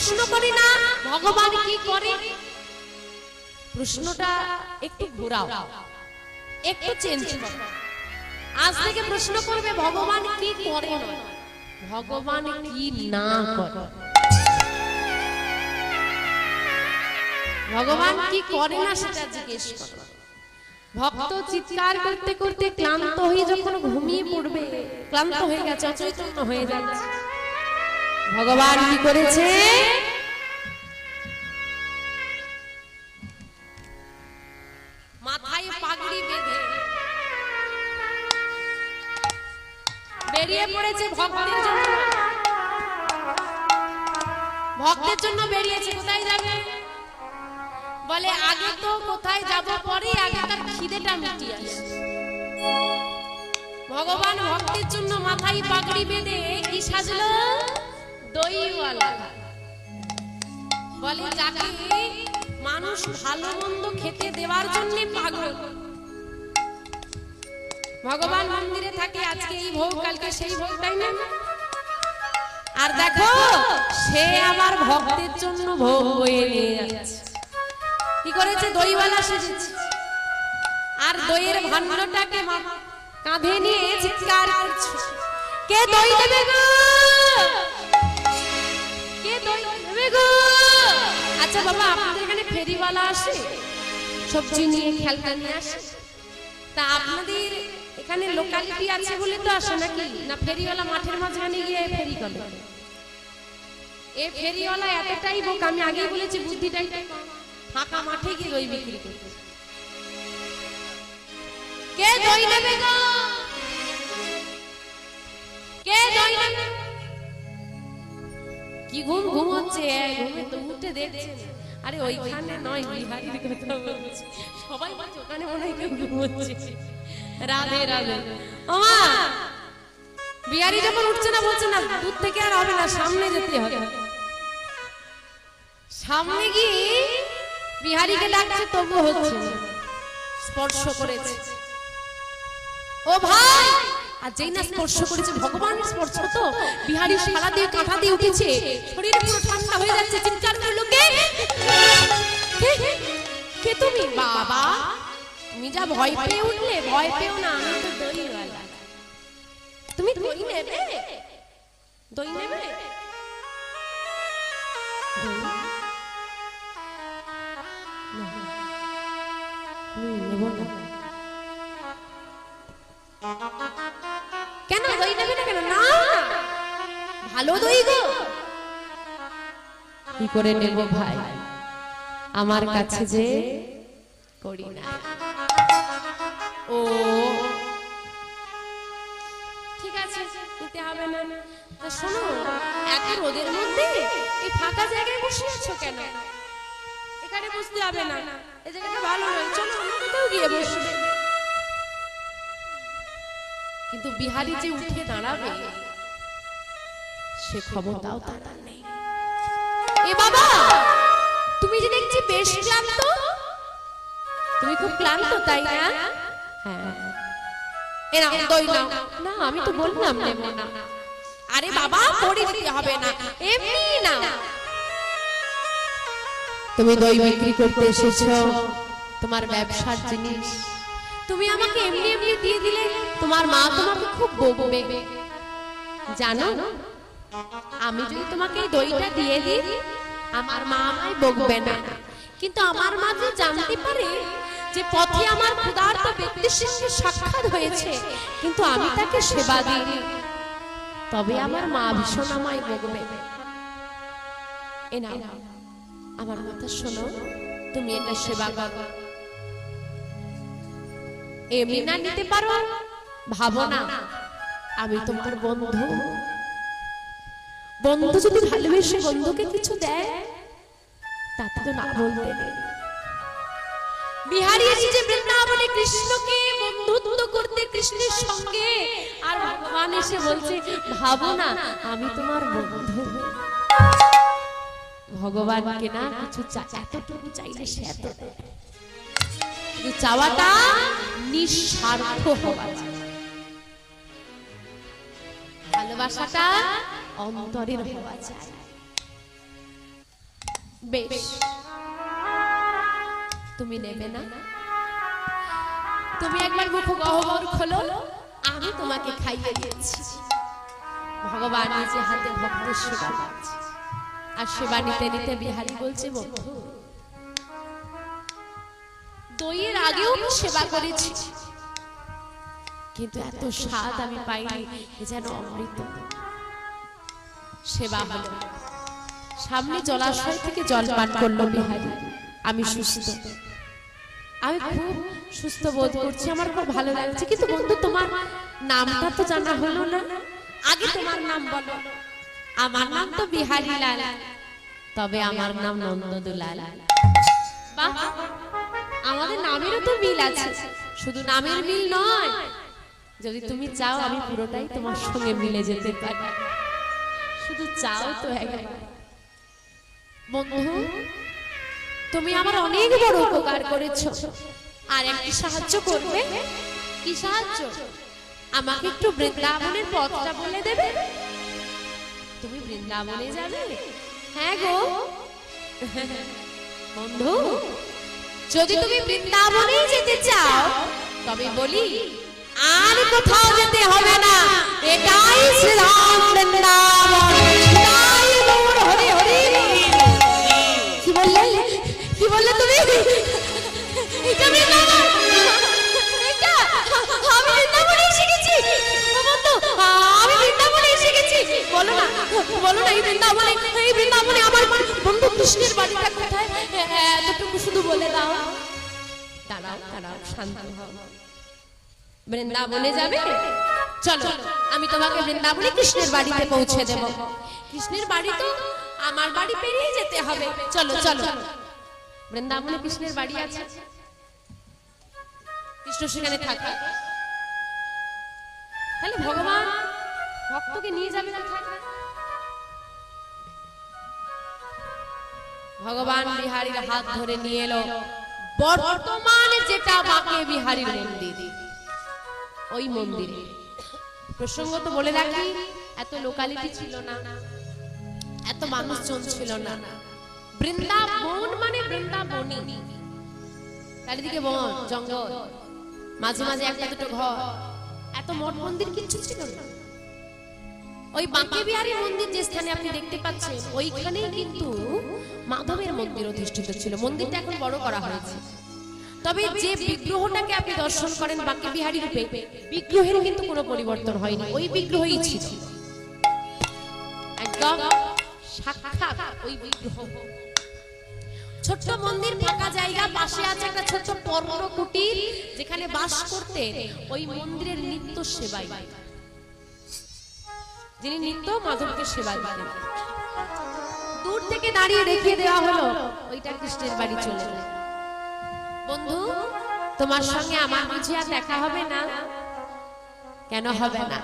প্রশ্ন করি না, ভগবান কি করে? প্রশ্নটা একটু ঘোরাও, একটু চেঞ্জ আজ থেকে প্রশ্ন করবে, ভগবান কি করে ভগবান কি না করে? ভগবান কি করে না সেটা জিজ্ঞেস ভক্ত চিৎকার করতে করতে ক্লান্ত হয়ে যখন ঘুমিয়ে পড়বে, ক্লান্ত হয়ে গেছে, অচৈতন্য হয়ে যাচ্ছে। ভগবান কি করেছে? মাথায় পাগড়ি বেঁধে বেরিয়ে পড়েছে ভক্তের জন্য। ভক্তের জন্য বেরিয়েছে, কোথায় যাবে? বলে, আগে তো কোথায় যাব পরে আগে তার খিদেটা মিটিয়ে আসে ভগবান ভক্তের জন্য মাথায় পাগড়ি বেঁধে কি সাজলো? দইওয়ালা বলে মানুষ ভালো মন্দ খেতে দেওয়ার জন্য পাগল। ভগবান মন্দিরে থাকে, আজকে এই ভোগ, কালকে সেই ভোগ, তাই না? আর দেখো, সে আমার ভক্তের জন্য ভোগ বয়ে নিয়ে কি করেছে? দইওয়ালা সেজেছে। আর দইয়ের ভান্ডটাকে কাঁধে নিয়ে চিৎকার করছে। কে দই দেবে গো? আচ্ছা বাবা, আপনাদের এখানে ফেরিওয়ালা আসে? সবজি নিয়ে খেলনা নিয়ে আসে? তা আপনাদের এখানে লোকালিটি আছে বলে তো আসে নাকি? না ফেরিওয়ালা মাঠের মাঝখানে গিয়ে ফেরি করে? এ ফেরিওয়ালা এতটাই বোক, আমি আগেই বলেছি বুদ্ধিটাই। ফাঁকা মাঠে গিয়ে দই বিক্রি করতে। কে দই নেবে গো? কে দই নেবে? কি ঘুম ঘুম হচ্ছে এই ঘুমে তো উঠে দেখছে আরে ওইখানে নয়, বিহারির কথা বলছি। সবাই বলছে, ওখানে মনে হয় কেউ ঘুমোচ্ছে। রাধে রাধে। ওমা বিহারি যখন উঠছে না, বলছে, না, দূর থেকে আর হবে না, সামনে যেতে হবে। সামনে গিয়ে বিহারিকে ডাকছে তবু হচ্ছে স্পর্শ করেছে। ও ভাই! আর যেই না স্পর্শ করেছে ভগবান স্পর্শ তো বিহারি সারা দিয়ে কাঁথা দিয়ে উঠেছে শরীর পুরো ঠান্ডা হয়ে যাচ্ছে চিৎকার করল কে কে? তুমি বাবা তুমি যা ভয় পেয়ে উঠলে ভয় পেও না আমি তো দইওয়ালা তুমি দই নেবে দই নেবে দই? না। না। ভালো দই গো। কি করে নেব ভাই? আমার কাছে যে করি না। ও। ঠিক আছে নিতে হবে না। তা শোনো এত রোদের মধ্যে এই ফাঁকা জায়গায় বসে আছো কেন? এখানে বসতে হবে না। এই জায়গাটা ভালো নয়। চলো অন্য কোথাও গিয়ে বসবে। কিন্তু বিহারি যে উঠে দাঁড়াবে সে ক্ষমতাও তার। নেই। এ বাবা তুমি যে দেখছি বেশ ক্লান্ত। তুমি খুব ক্লান্ত তাই না? হ্যাঁ। এ দই নাও। না আমি তো বললাম নেব না। আরে বাবা পড়ে দিতে হবে না। এমনি না। তুমি দই বিক্রি করতে এসেছ। তোমার ব্যবসার জিনিস। তুমি আমাকে এমনি এমনি দিয়ে দিলে। তোমার মা তোমাকে খুব বকবে। জানো? আমি যদি তোমাকে দইটা দিয়ে দিই, আমার মা আমায় বকবে না। কিন্তু আমার মা যে জানতে পারে যে পথে আমার ক্ষুধার্ত ব্যক্তির সঙ্গে সাক্ষাৎ হয়েছে, কিন্তু আমি তাকে সেবা দিই তবে আমার মা ভীষণ আমায় বকবে এ নাও, আমার কথা শোনো, তুমি এটা সেবা করো। এমনি না নিতে পারো, ভাবো না, আমি তোমার বন্ধু। বন্ধু যদি ভালোবেসে বন্ধুকে কিছু দেয় তাতে তো না বলতে নেই। বিহারি এসেছে বৃন্দাবনে কৃষ্ণকে বন্ধুত্ব করতে কৃষ্ণের সঙ্গে। আর ভগবান এসে বলছে ভাবো না আমি তোমার বন্ধু ভগবানকে না কিছু এতটুকু চাইলে সে এত চাওয়াটা নিঃস্বার্থ হওয়া ভালোবাসাটা অন্তরের হওয়া চাই বেশ। তুমি নেবে না? তুমি একবার মুখ গহ্বর খোলো। আমি তোমাকে খাইয়ে দিয়েছি ভগবান নিজে হাতে ভক্তের সেবা আর সেবা নিতে নিতে বিহারি বলছে বন্ধু দইয়ের আগেও আমি সেবা করেছি। কিন্তু এত স্বাদ আমি পাইনি যেন অমৃত। সেবা হলো সামনে জলাশয় থেকে জল পান করল বিহারি। আমি সুস্থ। আমি খুব সুস্থ বোধ করছি। আমার খুব ভালো লাগছে। কিন্তু বন্ধু তোমার নামটা তো জানা হলো না। আগে তোমার নাম বলো। আমার নাম তো বিহারি লাল। তবে আমার নাম নন্দদুলাল বাহ। আমাদের নামেরও তো মিল আছে। শুধু নামের মিল নয়। যদি তুমি চাও আমি পুরোটাই তোমার সঙ্গে মিলে যেতে পারি। শুধু চাও তো একবার। বন্ধু তুমি আমার অনেক বড় উপকার করেছ। আর একটি সাহায্য করবে? কি সাহায্য? আমাকে একটু বৃন্দাবনের পথটা বলে দেবে? তুমি বৃন্দাবনে যাবে? হ্যাঁ গো। বন্ধু যদি তুমি বৃন্দাবনে যেতে চাও তবে বলি আর কোথাও যেতে হবে না। এটাই শ্রীরাম বৃন্দাবন। কি বললে? বললে তুমি? এটা বৃন্দাবন। এটা? আমি বৃন্দাবনে এসে বলো বলো না এই আমার বন্ধু কৃষ্ণের বাড়িটা হ্যাঁ, এতটুকু শুধু বলে দাও। দাঁড়াও দাঁড়াও শান্ত হও। বৃন্দাবনে যাবে? চলো আমি তোমাকে বৃন্দাবনে কৃষ্ণের বাড়িতে পৌঁছে দেব। কৃষ্ণের বাড়ি তো আমার বাড়ি পেরিয়ে যেতে হবে। চলো। চলো। বৃন্দাবনে কৃষ্ণের বাড়ি আছে। কৃষ্ণ সেখানে থাকে। তাহলে ভগবান ভক্তকে নিয়ে যাবে কোথায়? ভগবান বিহারীর হাত ধরে নিয়ে এলো। বর্তমানে যেটা বাঁকে বিহারীর মন্দির। ওই মন্দিরে। প্রসঙ্গ তো বলে রাখি, এত লোকালিটি ছিল না, এত মানুষজন ছিল না। বৃন্দাবন মানে বৃন্দাবনী। চারিদিকে বন, জঙ্গল, মাঝে মাঝে একটা দুটো ঘর। এত মঠ মন্দির কিচ্ছু ছিল না। ওই বাঁকে বিহারী মন্দির যে স্থানে আপনি দেখতে পাচ্ছেন, ওইখানেই কিন্তু মাধবের মন্দির অধিষ্ঠিত ছিল। মন্দিরটা এখন বড় করা হয়েছে। তবে যে বিগ্রহটাকে আপনি দর্শন করেন বাঁকে বিহারী রূপে বিগ্রহের কিন্তু কোনো পরিবর্তন হয়নি। ওই বিগ্রহই ছিল। একদম সাক্ষাৎ ওই বিগ্রহ। ছোট্ট মন্দির ফাঁকা জায়গা পাশে আছে একটা ছোট্ট কুটির যেখানে বাস করতে ওই মন্দিরের নিত্য সেবাই যিনি নিত্য মাধবকে সেবা দিতেন। দূর থেকে দাঁড়িয়ে দেখিয়ে দেওয়া হলো ওইটা কৃষ্ণের বাড়ি চলে গেল। বন্ধু তোমার সঙ্গে আমার বুঝি আর দেখা হবে না। কেন হবে না?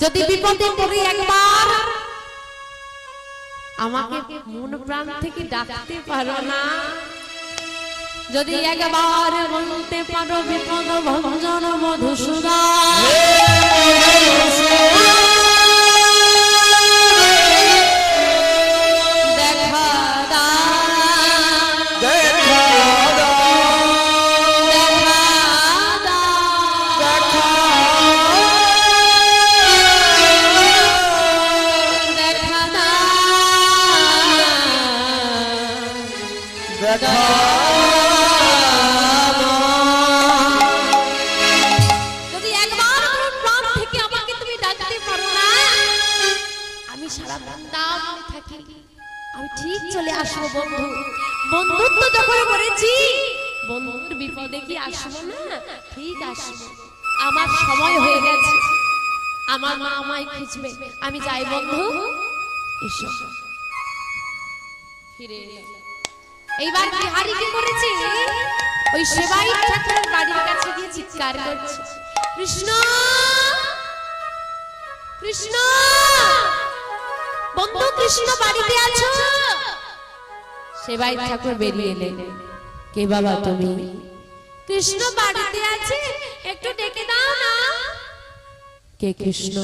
যদি বিপদে পড়ি একবার আমাকে মন প্রাণ থেকে ডাকতে পারো না। যদি একবার বলতে পারো বিপদ ভঞ্জন মধুসূদন। চলে আসব, বন্ধু। বন্ধুত্ব যখন করেছি। বন্ধুর বিপদে কি আসব না? ঠিক আসব। আমার সময় হয়ে গেছে। আমার মা আমায় খুঁজবে। আমি যাই, বন্ধু। এসো। ফিরে। এইবার বিহারি কি করেছে? ওই সেবাই ঠাকুরের বাড়ির কাছে গিয়ে চিৎকার করছে। কৃষ্ণ! কৃষ্ণ! বন্ধু, কৃষ্ণ বাড়িতে আছো? সেবাই ঠাকুর বেরিয়ে এলেন কে বাবা তুমি? কৃষ্ণ বাড়িতে আছে? একটু ডেকে দাও না। কে কৃষ্ণ?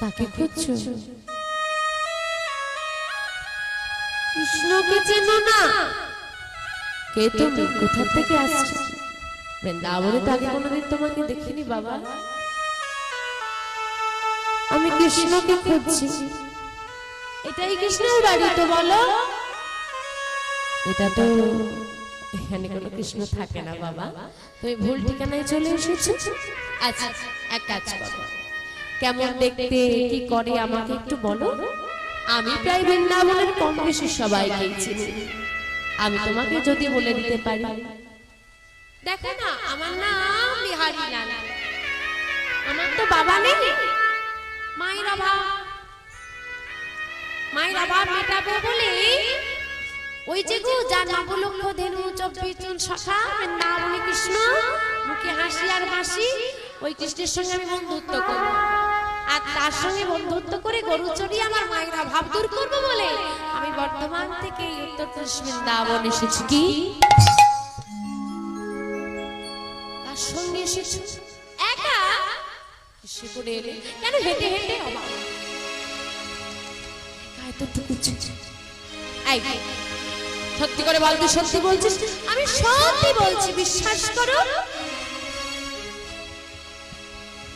কাকে খুঁজছো? কৃষ্ণকে চেনো না। কে তুমি? কোথা থেকে আসছো? বৃন্দাবনে তো আগে কোনোদিন তোমাকে দেখিনি বাবা। আমি কৃষ্ণকে খুঁজছি। এটাই কৃষ্ণের বাড়ি তো বলো। এটা তো এখানে কোনো কৃষ্ণ থাকে না বাবা। তুমি ভুল ঠিকানায় চলে এসেছ। আচ্ছা এক কাজ করো। কেমন দেখতে, কি করে আমাকে একটু বলো। আমি প্রায় বৃন্দাবনের কম বেশি সবাইকে চিনি আমি তোমাকে যদি বলে দিতে পারি। দেখো না, আমার নাম বিহারি লাল আমার তো বাবা নেই। মায়ের অভাব। মায়ের অভাব মেটাবো বলে ওই যে গো, যার নবলক্ষ ধেনু চব্বিশ জন শাখা বৃন্দাবনে কৃষ্ণ। মুখে হাসি আর হাসি ওই কৃষ্ণের সঙ্গে আমি বন্ধুত্ব করব। আর তার সঙ্গে বন্ধুত্ব করে গরু চড়িয়ে আমার মায়ের অভাব দূর করব বলে আমি বর্তমান থেকে এই উত্তরপ্রদেশ বৃন্দাবন এসেছি কি? কার সঙ্গে এসেছি। একা? এলে কেন হেঁটে হেঁটে অবাক? সত্যি করে বল, তুই সত্যি বলছিস? আমি সত্যি বলছি, বিশ্বাস করো।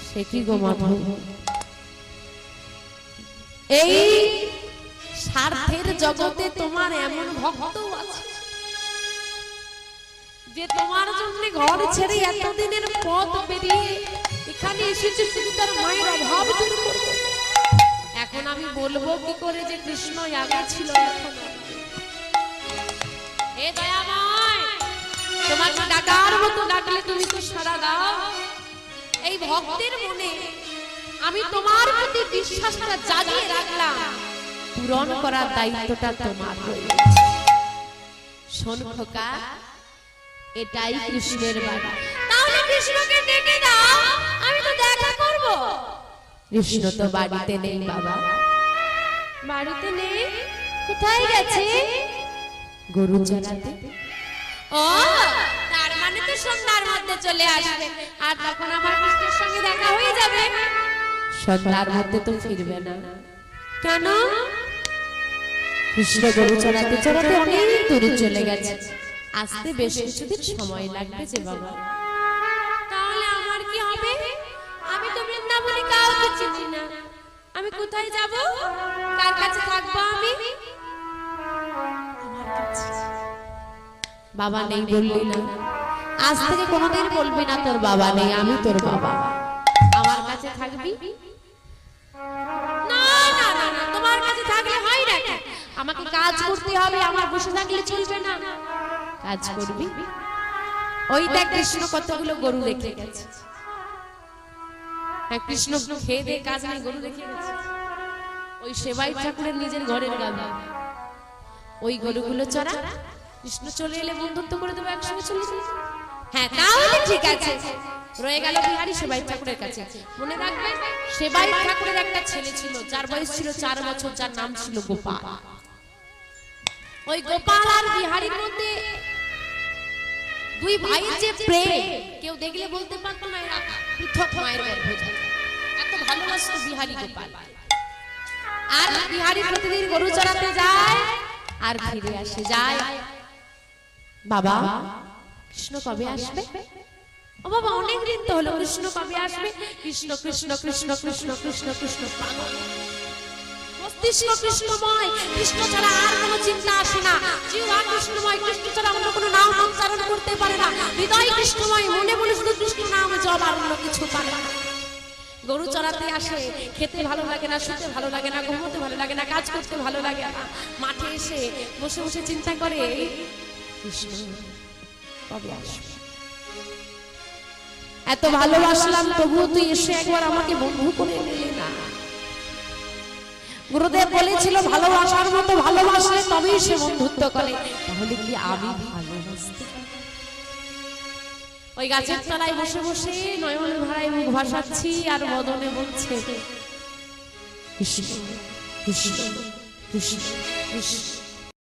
সে কি গো এই স্বার্থের জগতে তোমার এমন ভক্ত যে তোমার জন্য ঘর ছেড়ে এতদিনের পথ পেরিয়ে এখানে এসেছে শুধু তার মায়ের অভাব দূর করতে। এখন আমি বলব কি করে যে কৃষ্ণ আগে ছিল এখন। ডাকার মতো ডাকলে তুমি দাও। এই ভক্তের মনে আমি তোমার রাখলাম। পূরণ করার দায়িত্বটা শোন এটাই কৃষ্ণের বাড়ি। তাহলে কৃষ্ণকে ডেকে দাও, আমি তো দেখা করব। কৃষ্ণ তো বাড়িতে নেই বাবা। বাড়িতে নেই? কোথায় গেছে? গরু চড়াতে ও, তার মানে তো সন্ধ্যার মধ্যে চলে আসবে। আর তখন আমার কৃষ্ণের সঙ্গে দেখা হয়ে যাবে। সন্ধ্যার মধ্যে তো ফিরবে না। কেন? কৃষ্ণ গরু চড়াতে চড়াতে অনেক দূরে চলে গেছে। আসতে বেশ কিছুদিন সময় লাগবে যে বাবা। বৃন্দাবনে চিনি না। আমি কোথায় যাব? কার কাছে থাকব আমি? বাবা নেই বললি না। আজ থেকে কোনোদিন বলবি না তোর বাবা নেই আমি তোর বাবা। আমার কাছে থাকবি? না না না না তোমার কাছে থাকলে হয় না আমাকে কাজ করতে হবে আমার বসে থাকলে চলবে না। কাজ করবি? ওই দেখ কৃষ্ণ কতগুলো গরু রেখে গেছে। হ্যাঁ কৃষ্ণ খেয়ে দিয়ে কাজ নেই, গরু রেখে গেছে। ওই সেবাই ঠাকুরের নিজের ঘরের গাবে ওই গরুগুলো চড়া, কৃষ্ণ চলে এলে বন্ধুত্ব করে দেবো, একসঙ্গে চলে হ্যাঁ তাহলে ঠিক আছে। রয়ে গেল বিহারি সেবাই ঠাকুরের কাছে। মনে রাখবে, সেবাই ঠাকুরের একটা ছেলে ছিল, যার বয়স ছিল চার বছর, যার নাম ছিল গোপাল। ওই গোপাল আর বিহারির মধ্যে দুই ভাইয়ের যে প্রেম, কেউ দেখলে বলতে পারতো না এরা পৃথক মায়ের গর্ভে জন্ম। এত ভালোবাসতো বিহারি গোপাল। আর বিহারি প্রতিদিন গরু চড়াতে যায়, আর ফিরে আসে যায়। বাবা, কৃষ্ণ কবে আসবে? ও বাবা অনেক দিন তো হলো কৃষ্ণ কবে আসবে? কৃষ্ণ কৃষ্ণ কৃষ্ণ কৃষ্ণ কৃষ্ণ কৃষ্ণ মস্তিষ্ক কৃষ্ণময়, কৃষ্ণ ছাড়া আর কোনো চিন্তা আসে না। জিহ্বা কৃষ্ণময়, কৃষ্ণ ছাড়া অন্য কোনো নাম উচ্চারণ করতে পারে না। হৃদয় কৃষ্ণময়, মনে মনে শুধু কৃষ্ণ নাম জব আর অন্য কিছু পারে না। গরু চড়াতে আসে, খেতে ভালো লাগে না, শুতে ভালো লাগে না, ঘুমোতে ভালো লাগে না, কাজ করতে ভালো লাগে না, মাঠে এসে বসে বসে চিন্তা করে এত ভালোবাসলাম, তবুও তুই এসে একবার আমাকে বন্ধু করে নিলি না। গুরুদেব বলেছিল, ভালোবাসার মতো ভালোবাসলে তবেই সে বন্ধুত্ব করে। তাহলে কি আমি পারি? ওই গাছের তলায় বসে বসে নয়ন ভাড়ায় মুখ ভাসাচ্ছি আর মদনে বলছে কৃষ্ণ কৃষ্ণ কৃষ্ণ কৃষ্ণ